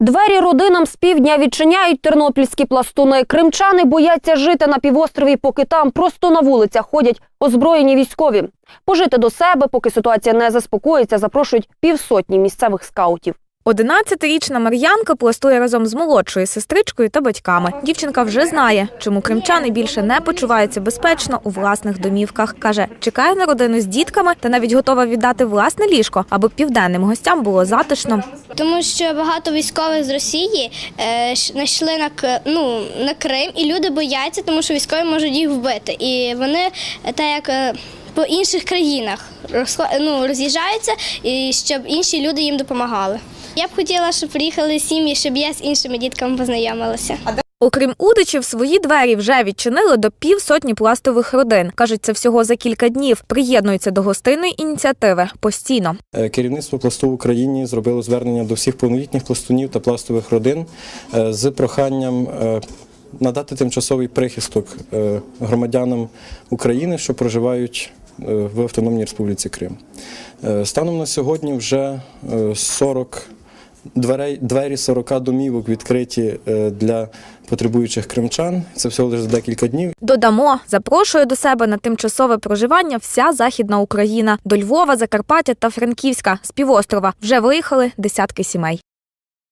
Двері родинам з півдня відчиняють тернопільські пластуни. Кримчани бояться жити на півострові, поки там просто на вулицях ходять озброєні військові. Пожити до себе, поки ситуація не заспокоїться, запрошують півсотні місцевих скаутів. 11-річна Мар'янка пластує разом з молодшою сестричкою та батьками. Дівчинка вже знає, чому кримчани більше не почуваються безпечно у власних домівках. Каже, чекає на родину з дітками та навіть готова віддати власне ліжко, аби південним гостям було затишно. Тому що багато військових з Росії е, знайшли на ну, на Крим, і люди бояться, тому що військові можуть їх вбити. І вони е, так як е, по інших країнах ну, роз'їжджаються, і щоб інші люди їм допомагали. Я б хотіла, щоб приїхали сім'ї, щоб я з іншими дітками познайомилася. Окрім удичів, свої двері вже відчинили до півсотні пластових родин. Кажуть, це всього за кілька днів. Приєднуються до гостинної ініціативи постійно. Е, Керівництво пласту в Україні зробило звернення до всіх повнолітніх пластунів та пластових родин е, з проханням е, надати тимчасовий прихисток громадянам України, що проживають в Автономній Республіці Крим. Станом на сьогодні вже е, 40 дверей, двері 40 домівок відкриті е, для потребуючих кримчан. Це всього лише декілька днів. Додамо, запрошує до себе на тимчасове проживання вся західна Україна до Львова, Закарпаття та Франківська з півострова. Вже виїхали десятки сімей.